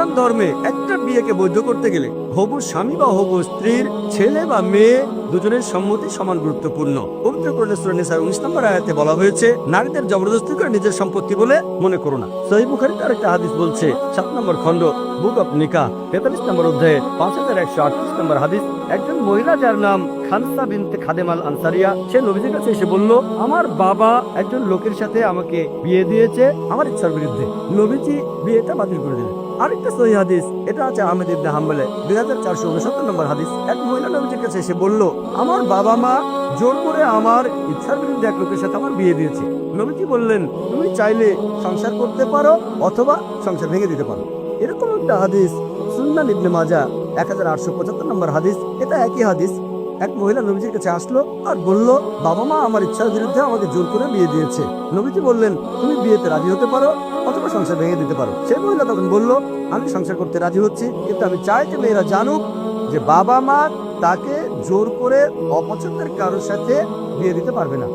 ইসলাম ধর্মে একটা বিয়েকে বৈধ করতে গেলে হবু স্বামী বা হবু স্ত্রীর ছেলে বা মেয়ে দুজনের সম্মতি সমান গুরুত্বপূর্ণ। পবিত্র কোরআনে সূরা নিসার 19 নম্বর আয়াতে বলা হয়েছে, নারীদের জবরদস্তি করে নিজের সম্পত্তি বলে মনে করো না। বুখারীতে আরেকটা হাদিস বলছে, সাত নম্বর বুক অফ নিকা তেতাল্লিশ নম্বর অধ্যায়ে, পাঁচ হাজার একশো আটত্রিশ নম্বর হাদিস, একজন মহিলা যার নাম খানসা বিনতে খাদেমাল আনসারিয়া, সে নবীজির কাছে এসে বলল, আমার বাবা একজন লোকের সাথে আমাকে বিয়ে দিয়েছে, আমার ইচ্ছার বিরুদ্ধে। নবীজি বিয়েটা বাতিল করে দিলেন। আরেকটা সহি হাদিস, এটা আছে আহমেদ ইবনে হাম্বলে, দুই হাজার চারশো উনসত্তর নম্বর হাদিস। এক মহিলা নবীজির কাছে এসে বলল, আমার বাবা মা জোর করে আমার ইচ্ছার বিরুদ্ধে এক লোকের সাথে আমার বিয়ে দিয়েছে। নবীজি বললেন, তুমি চাইলে সংসার করতে পারো অথবা সংসার ভেঙে দিতে পারো। এরকম একটা হাদিস, সুন্নান ইবনে মাজা এক হাজার আটশো পঁচাত্তর নম্বর হাদিস, এটা একই হাদিস। এক মহিলা নবীজির কাছে আসলো আর বলল, বাবা মা, আমার ইচ্ছার বিরুদ্ধে আমাকে জোর করে বিয়ে দিয়েছে। নবীজি বললেন, তুমি বিয়েতে রাজি হতে পারো অথবা সংসার ভেঙে দিতে পারো। সেই মহিলা তখন বলল, আমি সংসার করতে রাজি হচ্ছি, কিন্তু আমি চাই যে মেয়েরা জানুক যে বাবা মা তাকে জোর করে অপছন্দের কারোর সাথে বিয়ে দিতে পারবে না।